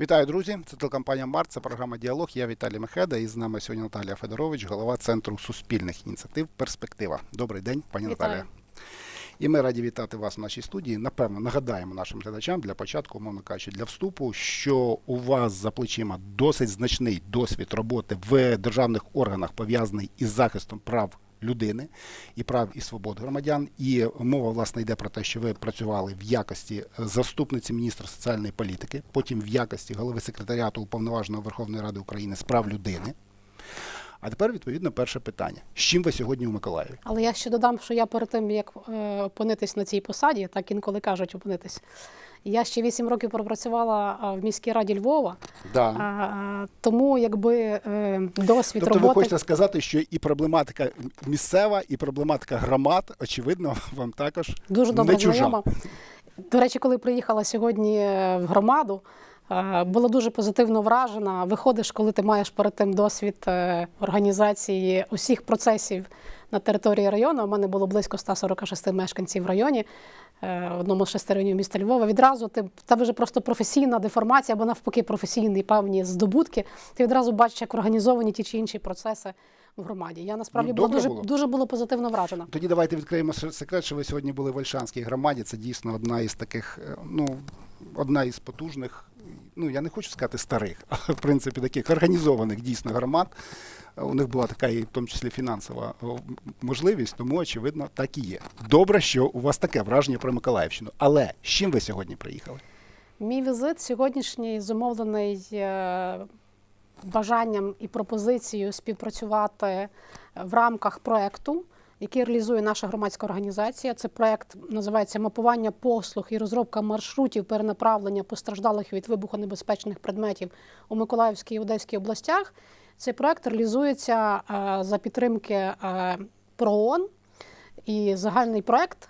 Вітаю, друзі! Це телекомпанія Март, це програма Діалог. Я Віталій Мехеда і з нами сьогодні Наталія Федорович, голова Центру суспільних ініціатив Перспектива. Добрий день, пані Вітаю. Наталія. І ми раді вітати вас в нашій студії. Напевно, нагадаємо нашим глядачам для початку, умовно кажучи, для вступу, що у вас за плечима досить значний досвід роботи в державних органах, пов'язаний із захистом прав людини і прав і свобод громадян. І мова власне йде про те, що ви працювали в якості заступниці міністра соціальної політики, потім в якості голови секретаріату уповноваженого Верховної Ради України з прав людини. А тепер відповідно перше питання: з чим ви сьогодні у Миколаєві? Але я ще додам, що я перед тим, як е, опинитись на цій посаді, так інколи кажуть опинитись, я ще 8 років пропрацювала в міській раді Львова, Да. а, тому якби е, досвід Тобто ви хочете сказати, що і проблематика місцева, і проблематика громад, очевидно, вам також Дуже добре не чужа. знайома. До речі, коли приїхала сьогодні е, в громаду, е, була дуже позитивно вражена. Виходиш, коли ти маєш перед тим досвід організації усіх процесів на території району. У мене було близько 146 мешканців в районі, е, в одному з шести районів міста Львова. Відразу ти тебе вже просто професійна деформація, або навпаки, професійні певні здобутки. Ти відразу бачиш, як організовані ті чи інші процеси в громаді. Я насправді Ну, була дуже, було. дуже була позитивно вражена. Тоді давайте відкриємо секрет, що ви сьогодні були в Ольшанській громаді. Це дійсно одна із таких, е, ну, одна із потужних, ну я не хочу сказати старих, а в принципі таких організованих дійсно громад. Е, У них була така і в тому числі фінансова можливість, тому очевидно так і є. Добре, що у вас таке враження про Миколаївщину. Але з чим ви сьогодні приїхали? Мій візит сьогоднішній зумовлений е, бажанням і пропозицією співпрацювати в рамках проекту, який реалізує наша громадська організація. Це проект називається Мапування послуг і розробка маршрутів перенаправлення постраждалих від вибухонебезпечних предметів у Миколаївській і Одеській областях. Цей проект реалізується е, за підтримки е, ПРООН і загальний проект е,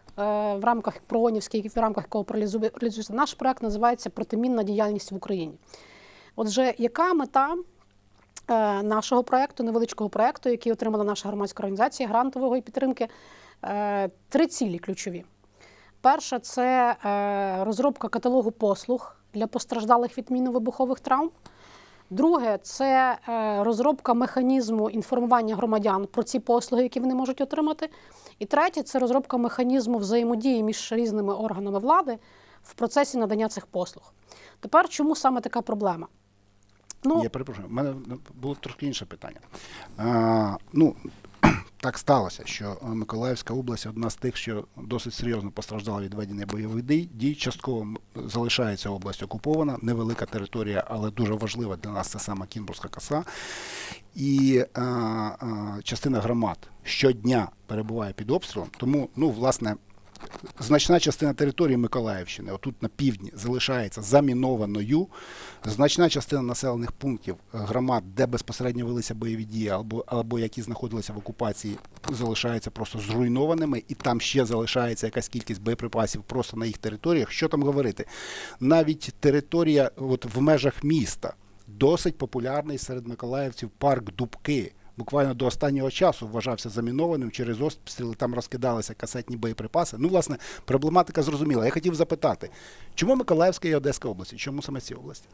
в рамках проонівський, в рамках якого реалізується наш проект, називається Протимінна діяльність в Україні. Отже, яка мета нашого проекту, невеличкого проекту, який отримала наша громадська організація грантової підтримки? Е, Три цілі ключові. Перша це е, розробка каталогу послуг для постраждалих від мінно-вибухових травм. Друге це е, розробка механізму інформування громадян про ці послуги, які вони можуть отримати. І третє це розробка механізму взаємодії між різними органами влади в процесі надання цих послуг. Тепер чому саме така проблема? Ну, Я перепрошую, у мене було трошки інше питання. А, ну, так сталося, що Миколаївська область одна з тих, що досить серйозно постраждала від ведення бойових дій. дій. Частково залишається область окупована, невелика територія, але дуже важлива для нас це саме Кінбурзька коса. І а, а, частина громад щодня перебуває під обстрілом. Тому, ну, власне, значна частина території Миколаївщини, отут на півдні, залишається замінованою. Значна частина населених пунктів е, громад, де безпосередньо велися бойові дії, або, або які знаходилися в окупації, залишаються просто зруйнованими, і там ще залишається якась кількість боєприпасів просто на їх територіях. Що там говорити? Навіть територія от в межах міста досить популярний серед миколаївців парк Дубки. Буквально до останнього часу вважався замінованим через обстріли, там розкидалися касетні боєприпаси. Ну, власне, проблематика зрозуміла. Я хотів запитати, чому Миколаївська і Одеська області? Чому саме ці області?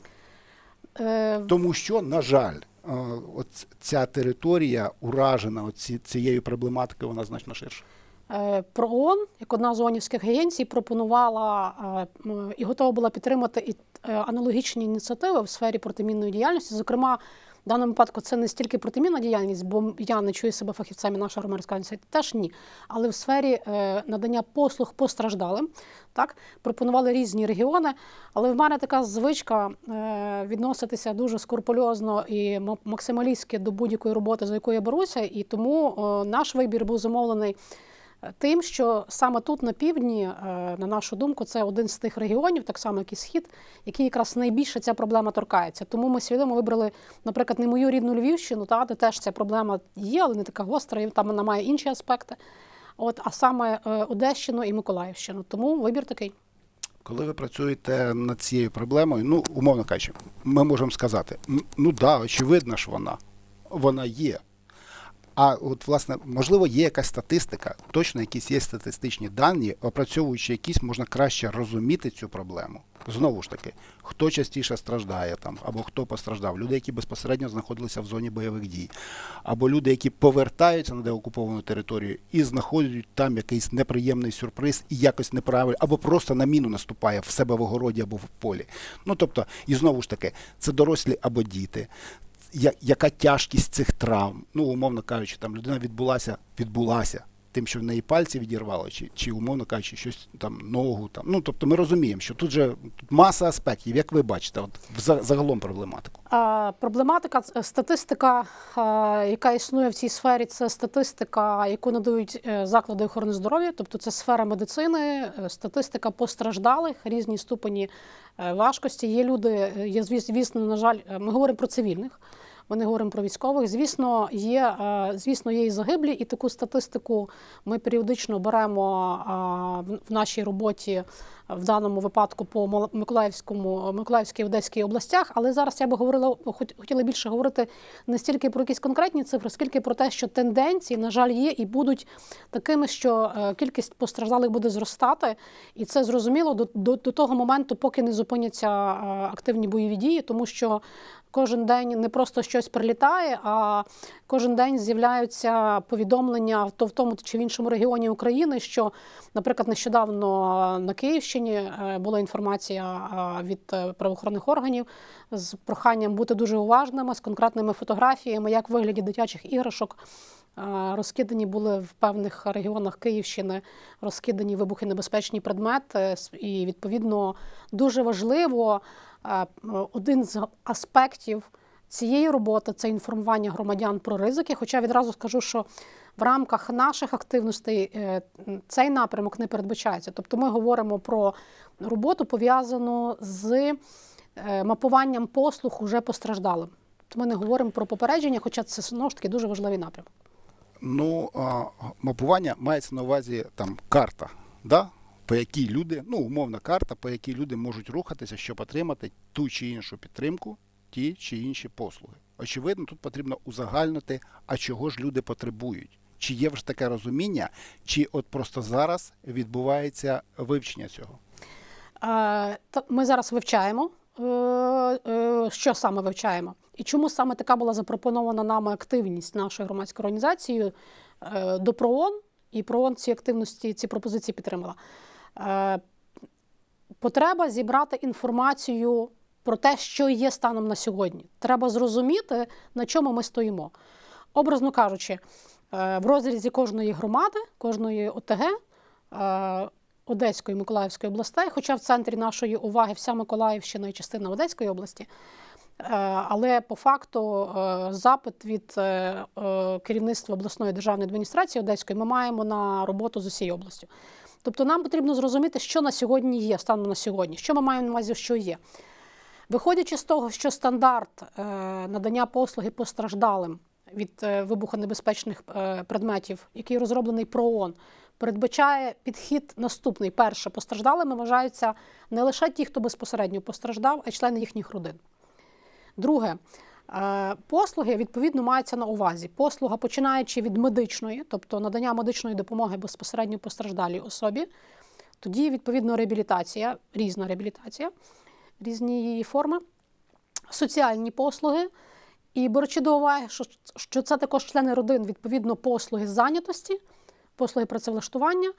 е, Тому що, на жаль, е, от ця територія уражена от ці- цією проблематикою, вона значно ширша. Е, ПРООН, як одна з ООНівських агенцій, пропонувала е, і готова була підтримати і аналогічні ініціативи в сфері протимінної діяльності. Зокрема, в даному випадку це не стільки протимінна діяльність, бо я не чую себе фахівцем і наша громадська теж ні. Але в сфері е, надання послуг постраждалим так пропонували різні регіони. Але в мене така звичка е, відноситися дуже скрупульозно і ма- максималістськи до будь-якої роботи, за яку я беруся. І тому е, наш вибір був замовлений тим, що саме тут на півдні, е, на нашу думку, це один з тих регіонів, так само як і схід, який якраз найбільше ця проблема торкається. Тому ми свідомо вибрали, наприклад, не мою рідну Львівщину, та де теж ця проблема є, але не така гостра, і там вона має інші аспекти. От, а саме е, Одещину і Миколаївщину. Тому вибір такий. Коли ви працюєте над цією проблемою, ну, умовно кажучи, ми можемо сказати, ну да, очевидно ж вона, вона є. А от, власне, можливо, є якась статистика, точно якісь є статистичні дані, опрацьовуючи якісь, можна краще розуміти цю проблему. Знову ж таки, хто частіше страждає там, або хто постраждав, люди, які безпосередньо знаходилися в зоні бойових дій, або люди, які повертаються на деокуповану територію і знаходять там якийсь неприємний сюрприз і якось неправильно, або просто на міну наступає в себе в огороді або в полі. Ну тобто, і знову ж таки, це дорослі або діти. Я- яка тяжкість цих травм? Ну, умовно кажучи, там людина відбулася, відбулася тим, що в неї пальці відірвало, чи, чи умовно кажучи, щось там ногу. Там. Ну, тобто ми розуміємо, що тут же тут маса аспектів, як ви бачите, от вза- загалом проблематику. А, Проблематика, статистика, а, яка існує в цій сфері, це статистика, яку надають е, заклади охорони здоров'я, тобто це сфера медицини, е, статистика постраждалих, різні ступені е, важкості. Є люди, е, є звісно, на жаль, е, ми говоримо про цивільних. Ми не говоримо про військових. Звісно, є е, звісно, є і загиблі, і таку статистику ми періодично беремо в нашій роботі в даному випадку по Миколаївському, Миколаївській Одеській областях. Але зараз я би говорила, хотіла більше говорити не стільки про якісь конкретні цифри, скільки про те, що тенденції, на жаль, є і будуть такими, що е, кількість постраждалих буде зростати, і це зрозуміло до, до, до того моменту, поки не зупиняться е, активні бойові дії, тому що кожен день не просто щось прилітає, а кожен день з'являються повідомлення то в тому чи в іншому регіоні України, що, наприклад, нещодавно на Київщині е, була інформація е, від е, правоохоронних органів з проханням бути дуже уважними з конкретними фотографіями, як в вигляді дитячих іграшок. Розкидані були в певних регіонах Київщини розкидані вибухонебезпечні предмети, і відповідно дуже важливо один з аспектів цієї роботи це інформування громадян про ризики. Хоча відразу скажу, що в рамках наших активностей е, цей напрямок не передбачається. Тобто ми говоримо про роботу пов'язану з е, мапуванням послуг уже постраждалим. Тобто ми не говоримо про попередження, хоча це знову ж таки дуже важливий напрямок. Ну, а, мапування мається на увазі там карта, да? по якій люди, ну, умовна карта, по якій люди можуть рухатися, щоб отримати ту чи іншу підтримку, ті чи інші послуги. Очевидно, тут потрібно узагальнити, а чого ж люди потребують. Чи є вже таке розуміння, чи от просто зараз відбувається вивчення цього? Ми зараз вивчаємо, е, е, що саме вивчаємо, і чому саме така була запропонована нами активність нашою громадською організацією е, до ПРООН, і ПРООН ці активності, ці пропозиції підтримала. Потреба зібрати інформацію про те, що є станом на сьогодні. Треба зрозуміти, на чому ми стоїмо. Образно кажучи, е, в розрізі кожної громади, кожної ОТГ, е, Одеської Миколаївської областей, хоча в центрі нашої уваги вся Миколаївщина і частина Одеської області. Е, Але по факту запит від керівництва обласної державної адміністрації Одеської ми маємо на роботу з усією областю. Тобто нам потрібно зрозуміти, що на сьогодні є, станом на сьогодні, що ми маємо на увазі, що є. Виходячи з того, що стандарт е, надання послуги постраждалим від е, вибухонебезпечних е, предметів, який розроблений ПРООН, передбачає підхід наступний. Перше, постраждалими вважаються не лише ті, хто безпосередньо постраждав, а й члени їхніх родин. Друге, послуги відповідно маються на увазі. Послуга, починаючи від медичної, тобто надання медичної допомоги безпосередньо постраждалій особі, тоді відповідно реабілітація, різна реабілітація, різні її форми, соціальні послуги. І беручи до уваги, що, це також члени родин, відповідно, послуги зайнятості, послуги працевлаштування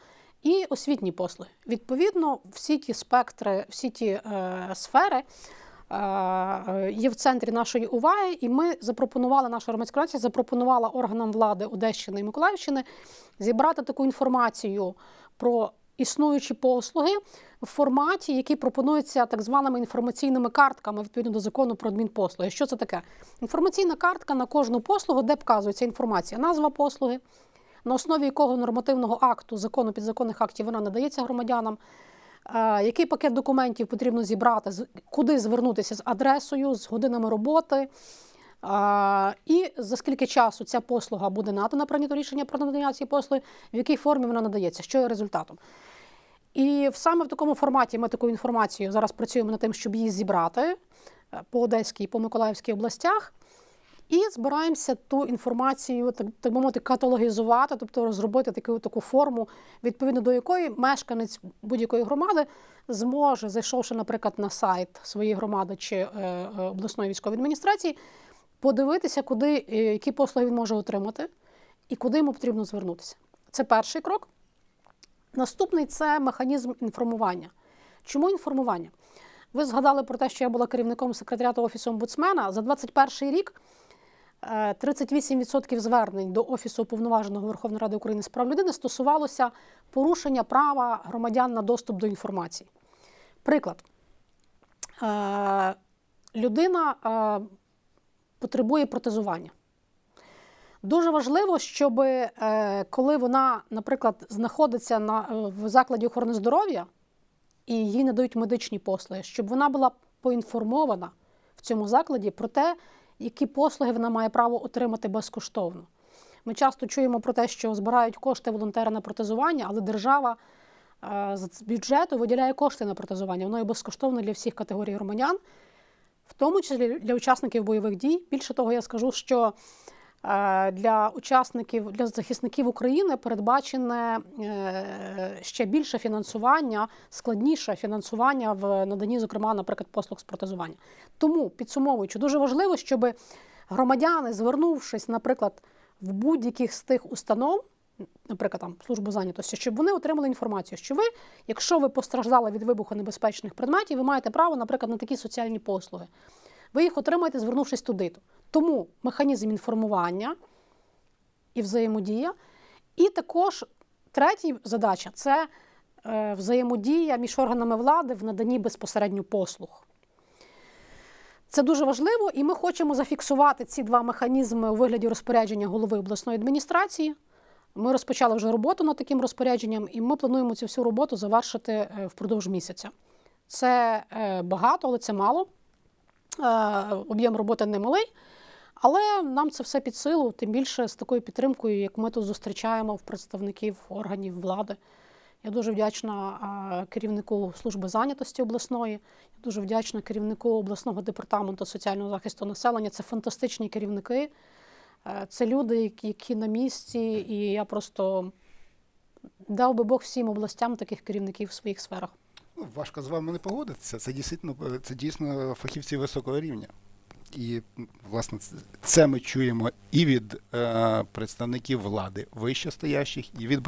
і освітні послуги. Відповідно, всі ті спектри, всі ті е, сфери е, є в центрі нашої уваги, і ми запропонували, наша громадська організація запропонувала органам влади Одещини і Миколаївщини зібрати таку інформацію про існуючі послуги в форматі, який пропонується так званими інформаційними картками відповідно до закону про адмінпослуги. Що це таке? Інформаційна картка на кожну послугу, де вказується інформація, назва послуги, на основі якого нормативного акту, закону підзаконних актів вона надається громадянам. Е, Який пакет документів потрібно зібрати, куди звернутися з адресою, з годинами роботи, а, і за скільки часу ця послуга буде надана, прийнято рішення про надання цієї послуги, в якій формі вона надається, що є результатом. І саме в такому форматі ми таку інформацію зараз працюємо над тим, щоб її зібрати е, по Одеській і по Миколаївській областях. І збираємося ту інформацію, так, так би мовити, каталогізувати, тобто розробити таку, таку форму, відповідно до якої мешканець будь-якої громади зможе, зайшовши, наприклад, на сайт своєї громади чи е, е, обласної військової адміністрації, подивитися, куди, е, які послуги він може отримати і куди йому потрібно звернутися. Це перший крок. Наступний це механізм інформування. Чому інформування? Ви згадали про те, що я була керівником секретаріату офісу омбудсмена. За 21 рік е, 38% звернень до офісу уповноваженого Верховної Ради України з прав людини стосувалося порушення права громадян на доступ до інформації. Приклад. Е, Людина е, потребує протезування. Дуже важливо, щоб е, коли вона, наприклад, знаходиться на, е, в закладі охорони здоров'я і їй надають медичні послуги, щоб вона була поінформована в цьому закладі про те, які послуги вона має право отримати безкоштовно. Ми часто чуємо про те, що збирають кошти волонтери на протезування, але держава е, з бюджету виділяє кошти на протезування. Воно є безкоштовно для всіх категорій громадян, в тому числі для учасників бойових дій. Більше того, я скажу, що е, для учасників, для захисників України передбачене е, ще більше фінансування, складніше фінансування в наданні, зокрема, наприклад, послуг з протезування. Тому, підсумовуючи, дуже важливо, щоб громадяни, звернувшись, наприклад, в будь-яких з тих установ, наприклад, там службу зайнятості, щоб вони отримали інформацію, що ви, якщо ви постраждали від вибухонебезпечних предметів, ви маєте право, наприклад, на такі соціальні послуги. Ви їх отримаєте, звернувшись туди. Тому механізм інформування і взаємодія. І також третя задача це е, взаємодія між органами влади в наданні безпосередньо послуг. Це дуже важливо, і ми хочемо зафіксувати ці два механізми у вигляді розпорядження голови обласної адміністрації. Ми розпочали вже роботу над таким розпорядженням, і ми плануємо цю всю роботу завершити е, впродовж місяця. Це е, багато, але це мало. Е, Об'єм роботи немалий, але нам це все під силу, тим більше з такою підтримкою, як ми тут зустрічаємо в представників органів влади. Я дуже вдячна керівнику служби зайнятості обласної, я дуже вдячна керівнику обласного департаменту соціального захисту населення. Це фантастичні керівники. Е, Це люди, які- на місці, і я просто дав би Бог всім областям таких керівників в своїх сферах. Ну, важко з вами не погодитися. Це дійсно, це дійсно фахівці високого рівня. І, власне, це- ми чуємо і від е, представників влади вищестоящих, і від,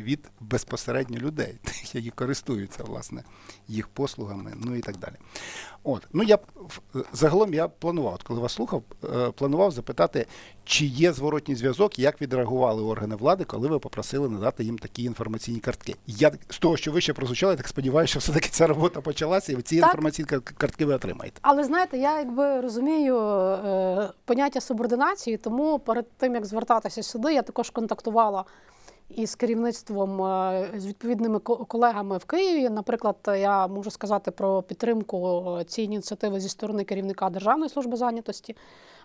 від безпосередньо людей, тих, які користуються власне їх послугами, ну і так далі. От, ну я загалом я планував, от коли вас слухав, е, планував запитати, чи є зворотній зв'язок, як відреагували органи влади, коли ви попросили надати їм такі інформаційні картки. Я з того, що ви ще прозвучали, я так сподіваюся, що все-таки ця робота почалася, і ви ці Так. інформаційні картки ви отримаєте. Але знаєте, я якби розумію е, поняття субординації, тому перед тим як звертатися сюди, я також контактувала із керівництвом е, з відповідними колегами в Києві. Наприклад, я можу сказати про підтримку е, цієї ініціативи зі сторони керівника Державної служби зайнятості.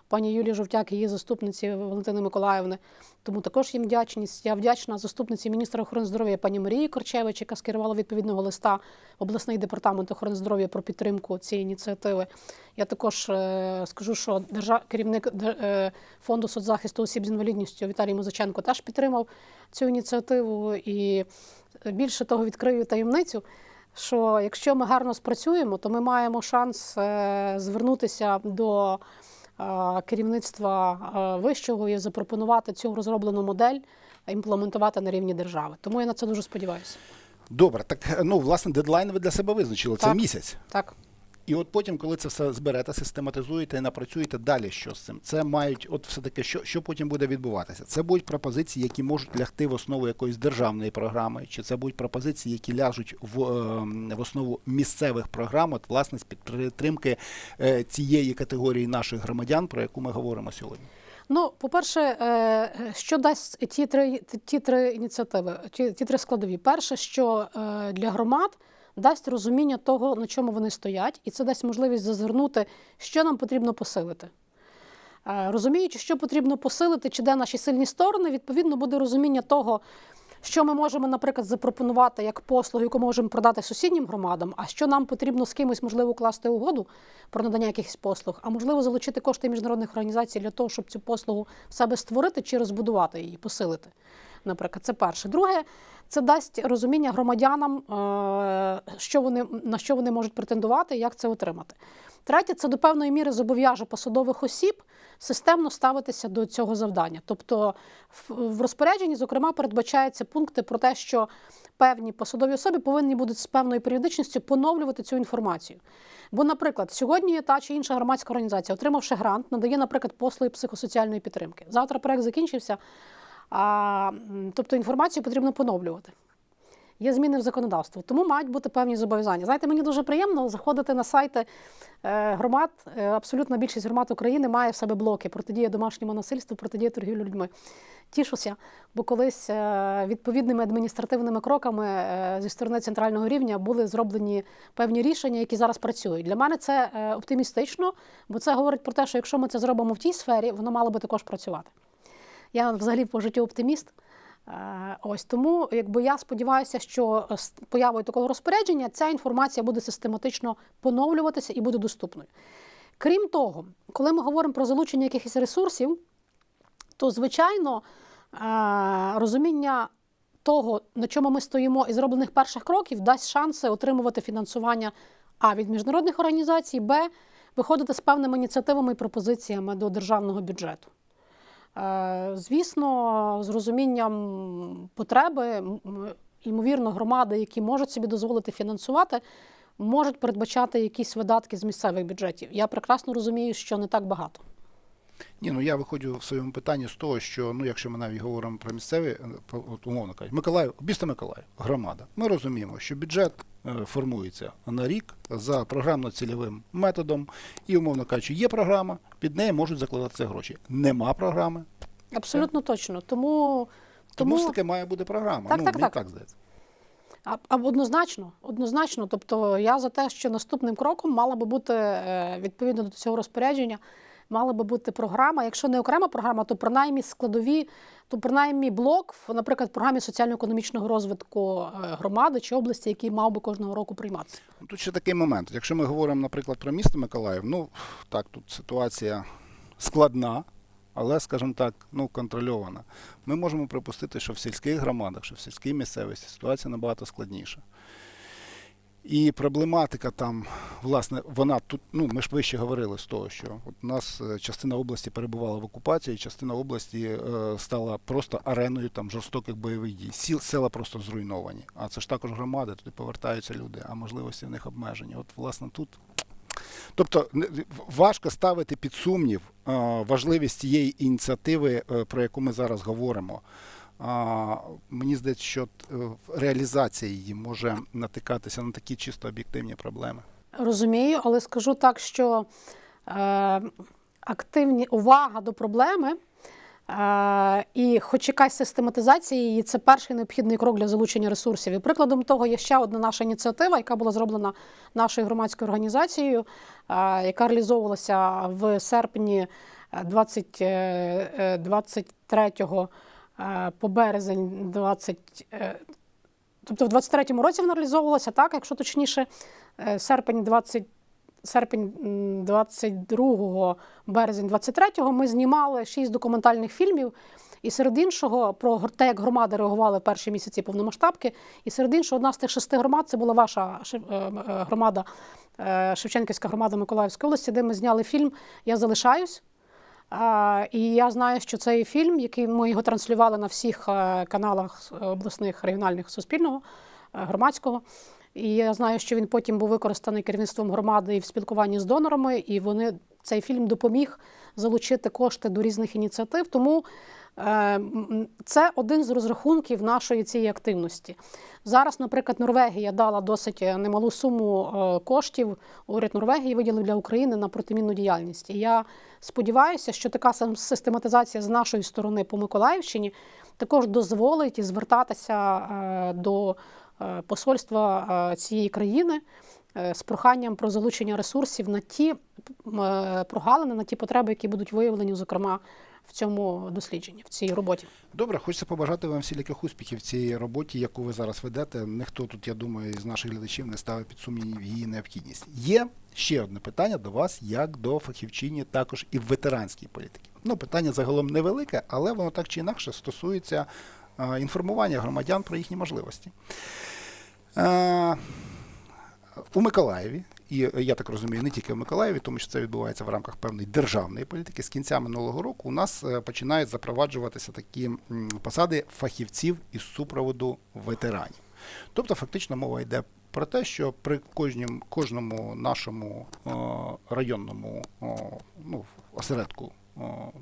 Пані Юлії Жовтяк її заступниці Валентини Миколаївни. Тому також їм вдячність. Я вдячна заступниці міністра охорони здоров'я пані Марії Корчевич, яка скерувала відповідного листа в обласний департамент охорони здоров'я про підтримку цієї ініціативи. Я також е, скажу, що держав... керівник е, фонду соцзахисту осіб з інвалідністю Віталій Музиченко теж підтримав цю ініціативу. І е, більше того, відкрию таємницю. Що якщо ми гарно спрацюємо, то ми маємо шанс звернутися до керівництва вищого і запропонувати цю розроблену модель імплементувати на рівні держави. Тому я на це дуже сподіваюся. Добре, так е, ну власне дедлайн ви для себе визначили. Це Так. місяць. Так. І от потім, коли це все зберете, систематизуєте і напрацюєте далі, що з цим, це мають, от все таки, що, що потім буде відбуватися? Це будуть пропозиції, які можуть лягти в основу якоїсь державної програми, чи це будуть пропозиції, які ляжуть в, е, в основу місцевих програм, от власне з підтримки е, цієї категорії наших громадян, про яку ми говоримо сьогодні. Ну, по-перше, е, що дасть ті три, ті три ініціативи, ті, ті три складові? Перше, що е, для громад дасть розуміння того, на чому вони стоять, і це дасть можливість зазирнути, що нам потрібно посилити. Е, Розуміючи, що потрібно посилити, чи де наші сильні сторони, відповідно буде розуміння того, що ми можемо, наприклад, запропонувати як послугу, яку можемо продати сусіднім громадам, а що нам потрібно з кимось, можливо, укласти угоду про надання якихось послуг, а можливо, залучити кошти міжнародних організацій для того, щоб цю послугу в себе створити чи розбудувати її, посилити. Наприклад, це перше. Друге, це дасть розуміння громадянам, е, що вони, на що вони можуть претендувати і як це отримати. Третє, це до певної міри зобов'яже посадових осіб системно ставитися до цього завдання. Тобто в- розпорядженні, зокрема, передбачаються пункти про те, що певні посадові особи повинні будуть з певною періодичністю поновлювати цю інформацію. Бо, наприклад, сьогодні та чи інша громадська організація, отримавши грант, надає, наприклад, послуги психосоціальної підтримки. Завтра проект закінчився, а, тобто інформацію потрібно поновлювати. Є зміни в законодавство, тому мають бути певні зобов'язання. Знаєте, мені дуже приємно заходити на сайти е, громад. Е, Абсолютна більшість громад України має в себе блоки протидія домашньому насильству, протидія торгівлі людьми. Тішуся, бо колись е, відповідними адміністративними кроками зі сторони центрального рівня були зроблені певні рішення, які зараз працюють. Для мене це оптимістично, бо це говорить про те, що якщо ми це зробимо в тій сфері, воно мало би також працювати. Я взагалі по життю оптиміст. Е, Ось тому, якби я сподіваюся, що з появою такого розпорядження ця інформація буде систематично поновлюватися і буде доступною. Крім того, коли ми говоримо про залучення якихось ресурсів, то звичайно е, розуміння того, на чому ми стоїмо, і зроблених перших кроків дасть шанси отримувати фінансування а від міжнародних організацій, б виходити з певними ініціативами і пропозиціями до державного бюджету. Е, Звісно, з розумінням потреби, ймовірно, громади, які можуть собі дозволити фінансувати, можуть передбачати якісь видатки з місцевих бюджетів. Я прекрасно розумію, що не так багато. Ні, ну я виходжу в своєму питанні з того, що ну, якщо ми навіть говоримо про місцеві, е, от, умовно кажучи, Миколаїв, місто Миколаїв, громада. Ми розуміємо, що бюджет е, формується на рік за програмно-цільовим методом, і, умовно кажучи, є програма, під неї можуть закладатися гроші. Нема програми, Абсолютно точно. Тому, тому, ж таки має бути програма. Так, ну, так, мені так. так здається. А, а однозначно, однозначно. Тобто я за те, що наступним кроком мала би бути е, відповідно до цього розпорядження, мала би бути програма. Якщо не окрема програма, то принаймні складові, то принаймні блок, в, наприклад, програмі соціально-економічного розвитку е, громади чи області, який мав би кожного року прийматися. Ну, Тут ще такий момент. Якщо ми говоримо, наприклад, про місто Миколаїв, ну так, тут ситуація складна, але, скажімо так, ну, контрольована. Ми можемо припустити, що в сільських громадах, що в сільській місцевості ситуація набагато складніша. І проблематика там, власне, вона тут, ну ми ж вище говорили з того, що от у нас е, частина області перебувала в окупації, частина області е, стала просто ареною там жорстоких бойових дій. Сіл, села просто зруйновані. А це ж також громади, туди повертаються люди, а можливості в них обмежені. От, власне, тут. Тобто важко ставити під сумнів е, важливість цієї ініціативи, е, про яку ми зараз говоримо. Мені здається, що е, реалізація її може натикатися на такі чисто об'єктивні проблеми. Розумію, але скажу так, що е, активні увага до проблеми. Е, і хоч якась систематизація її, це перший необхідний крок для залучення ресурсів. І прикладом того є ще одна наша ініціатива, яка була зроблена нашою громадською організацією, е, яка реалізовувалася в серпні 20, е, 23 е, по березень 20, е, Тобто в 23-му році вона реалізовувалася так, якщо точніше, е, серпень 20, серпень м, 22 березень 23-го ми знімали шість документальних фільмів. І серед іншого про те, як громади реагували перші місяці повномасштабки. І серед іншого, одна з тих шести громад це була ваша е, е, громада, е, Шевченківська громада Миколаївської області, де ми зняли фільм Я залишаюсь. І я знаю, що цей фільм, який ми його транслювали на всіх е, каналах е, обласних регіональних суспільного, е, громадського. І я знаю, що він потім був використаний керівництвом громади і в спілкуванні з донорами, і вони цей фільм допоміг залучити кошти до різних ініціатив. Тому це один з розрахунків нашої цієї активності. Зараз, наприклад, Норвегія дала досить е, немалу суму е, коштів. Уряд Норвегії виділив для України на протимінну діяльність. І я сподіваюся, що така систематизація з нашої сторони по Миколаївщині також дозволить звертатися е, до е, посольства е, цієї країни е, з проханням про залучення ресурсів на ті е, прогалини, на ті потреби, які будуть виявлені, зокрема, в цьому дослідженні, в цій роботі. Добре, хочеться побажати вам всіляких успіхів в цій роботі, яку ви зараз ведете. Ніхто тут, я думаю, з наших глядачів не ставить під сумнів її необхідність. Є ще одне питання до вас, як до фахівчині, також і в ветеранській політиці. Ну, питання загалом невелике, але воно так чи інакше стосується е, інформування громадян про їхні можливості. У Миколаєві, і е, я так розумію, не тільки в Миколаєві, тому що це відбувається в рамках певної державної політики. З кінця минулого року у нас е, починають запроваджуватися такі посади фахівців із супроводу ветеранів. Тобто, фактично, мова йде про те, що при кожнім, кожному нашому е, районному о, ну, осередку о,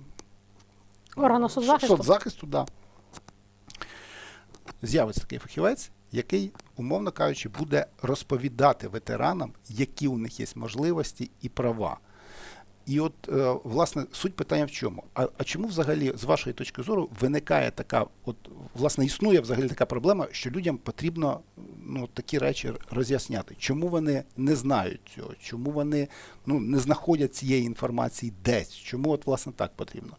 Органу соцзахисту. соцзахисту да, з'явиться такий фахівець, який, умовно кажучи, буде розповідати ветеранам, які у них є можливості і права. І от, е, власне, суть питання в чому? А, а чому взагалі, з вашої точки зору, виникає така, от, власне, існує взагалі така проблема, що людям потрібно ну, такі речі роз'ясняти? Чому вони не знають цього? Чому вони ну, не знаходять цієї інформації десь? Чому от, власне, так потрібно?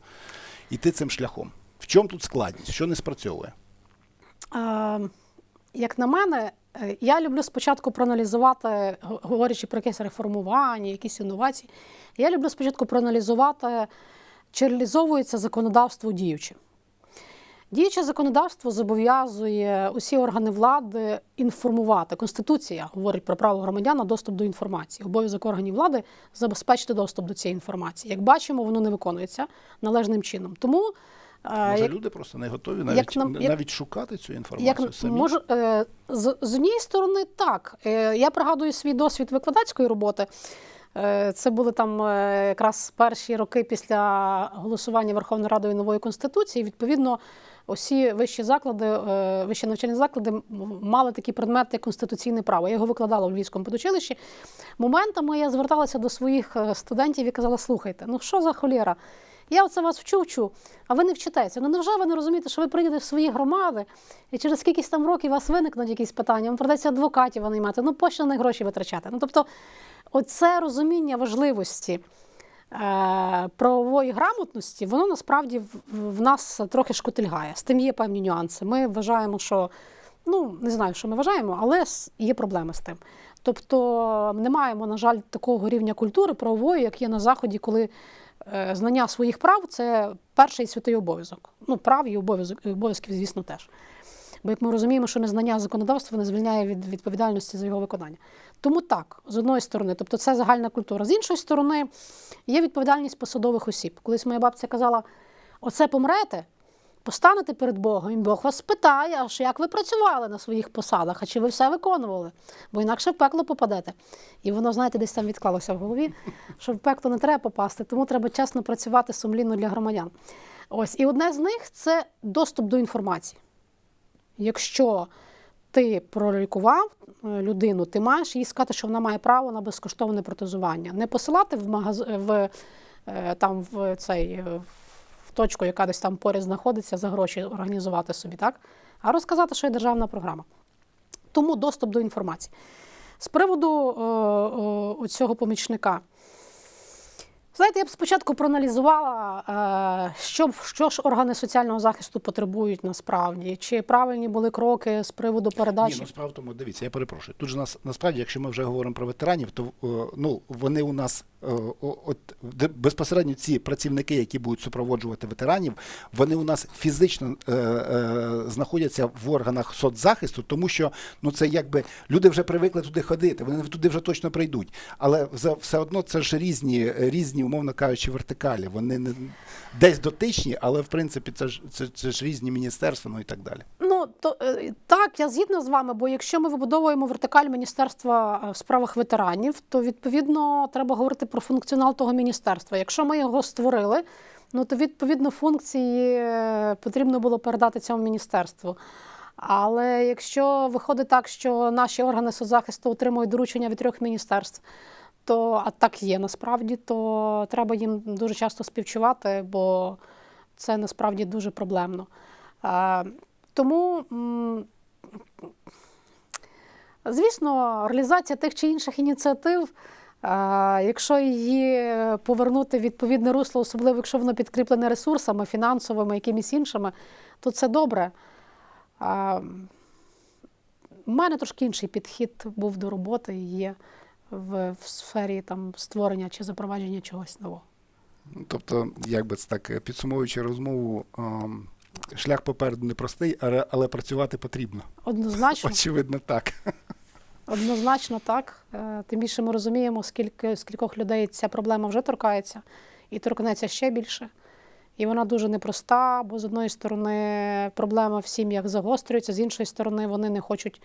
Іти цим шляхом? В чому тут складність? Що не спрацьовує? Е, Як на мене, е, я люблю спочатку проаналізувати, говорячи про якесь реформування, якісь інновації. Я люблю спочатку проаналізувати, чи реалізовується законодавство діюче. Діюче законодавство зобов'язує усі органи влади інформувати. Конституція говорить про право громадян на доступ до інформації. Обов'язок органів влади забезпечити доступ до цієї інформації. Як бачимо, воно не виконується належним чином. Тому е, Може, як- люди просто не готові навіть, нам- як- навіть шукати цю інформацію як самі? можу, е, з, з однієї сторони, так. Е, я пригадую свій досвід викладацької роботи. Е, це були там е, якраз перші роки після голосування Верховною Радою нової конституції. Відповідно, усі вищі заклади, е, вищі навчальні заклади мали такі предмети, як конституційне право. Я його викладала у Львівському педучилищі. Моментами я зверталася до своїх е, студентів і казала: слухайте, ну що за холєра? Я оце вас вчу, вчу, а ви не вчитеся. Ну невже ви не розумієте, що ви прийдете в свої громади, і через скількись там років у вас виникнуть якісь питання, вам придеться адвокатів наймати, ну пощо на гроші витрачати. Ну тобто, оце розуміння важливості е, правової грамотності, воно насправді в, в нас трохи шкутильгає. З тим є певні нюанси. Ми вважаємо, що ну не знаю, що ми вважаємо, але є проблеми з тим. Тобто не маємо, на жаль, такого рівня культури правової, як є на заході, коли знання своїх прав це перший святий обов'язок. Ну, прав і обов'язок обов'язків, звісно, теж. Бо як ми розуміємо, що незнання законодавства не звільняє від відповідальності за його виконання. Тому так, з одної сторони, тобто це загальна культура. З іншої сторони, є відповідальність посадових осіб. Колись моя бабця казала: оце помрете, постанете перед Богом, і Бог вас спитає, аж як ви працювали на своїх посадах, а чи ви все виконували, бо інакше в пекло попадете. І воно, знаєте, десь там відклалося в голові, що в пекло не треба попасти, тому треба чесно працювати сумлінно для громадян. Ось, і одне з них це доступ до інформації. Якщо ти пролікував е, людину, ти маєш їй сказати, що вона має право на безкоштовне протезування. Не посилати в магаз... в, е, там, в, цей, точку, яка десь там поряд знаходиться, за гроші організувати собі, так? а розказати, що є державна програма. Тому доступ до інформації. З приводу е, е, цього помічника. Знаєте, я б спочатку проаналізувала, е, що, що ж органи соціального захисту потребують насправді, чи правильні були кроки з приводу передачі. Ні, ну справа в тому, дивіться, я перепрошую. Тут же нас насправді, якщо ми вже говоримо про ветеранів, то е, ну вони у нас е, от безпосередньо ці працівники, які будуть супроводжувати ветеранів, вони у нас фізично е, е, знаходяться в органах соцзахисту, тому що ну це якби люди вже привикли туди ходити, вони туди вже точно прийдуть. Але за- все одно це ж різні, різні, умовно кажучи, вертикалі. Вони не десь дотичні, але в принципі це ж це, це ж різні міністерства, ну і так далі. Ну то е, так, я згідна з вами, бо якщо ми вибудовуємо вертикаль міністерства е, в справах ветеранів, то відповідно треба говорити про функціонал того міністерства. Якщо ми його створили, ну то відповідно функції е, потрібно було передати цьому міністерству. Але якщо виходить так, що наші органи соцзахисту отримують доручення від трьох міністерств, то а так є насправді, то треба їм дуже часто співчувати, бо це насправді дуже проблемно. Е, тому Звісно, реалізація тих чи інших ініціатив, е, якщо її повернути в відповідне русло, особливо якщо воно підкріплене ресурсами, фінансовими, якимись іншими, то це добре. У мене трошки інший підхід був до роботи і є в, в сфері там, створення чи запровадження чогось нового. Тобто, як би це так, е, підсумовуючи розмову, шлях попереду непростий, але, але працювати потрібно. Однозначно. Очевидно, так. Однозначно так. Е, Тим більше ми розуміємо, скільки скількох людей ця проблема вже торкається, і торкнеться ще більше. І вона дуже непроста, бо з одної сторони проблема в сім'ях загострюється, з іншої сторони, вони не хочуть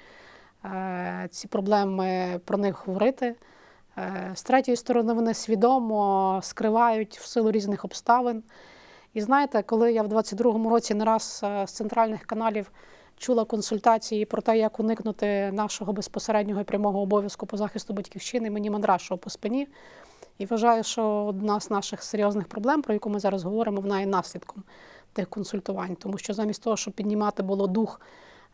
ці проблеми про них говорити. Е, з третьої сторони, вони свідомо скривають в силу різних обставин. І знаєте, коли я в 22-му році не раз е, з центральних каналів чула консультації про те, як уникнути нашого безпосереднього і прямого обов'язку по захисту батьківщини, мені мандрашило по спині. І вважаю, що одна з наших серйозних проблем, про яку ми зараз говоримо, вона є наслідком тих консультувань. Тому що замість того, щоб піднімати було дух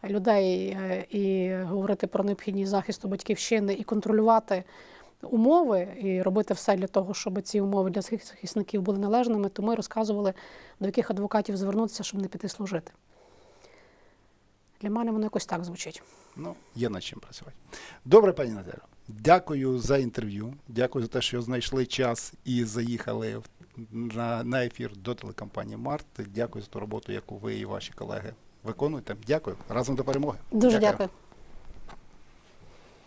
людей е, і говорити про необхідність захисту батьківщини і контролювати умови і робити все для того, щоб ці умови для захисників були належними, то ми розказували, до яких адвокатів звернутися, щоб не піти служити. Для мене воно якось так звучить. Ну, є над чим працювати. Добре, пані Наталю. Дякую за інтерв'ю. Дякую за те, що знайшли час і заїхали на, на ефір до телекомпанії Март. Дякую за ту роботу, яку ви і ваші колеги виконуєте. Дякую. Разом до перемоги. Дуже дякую.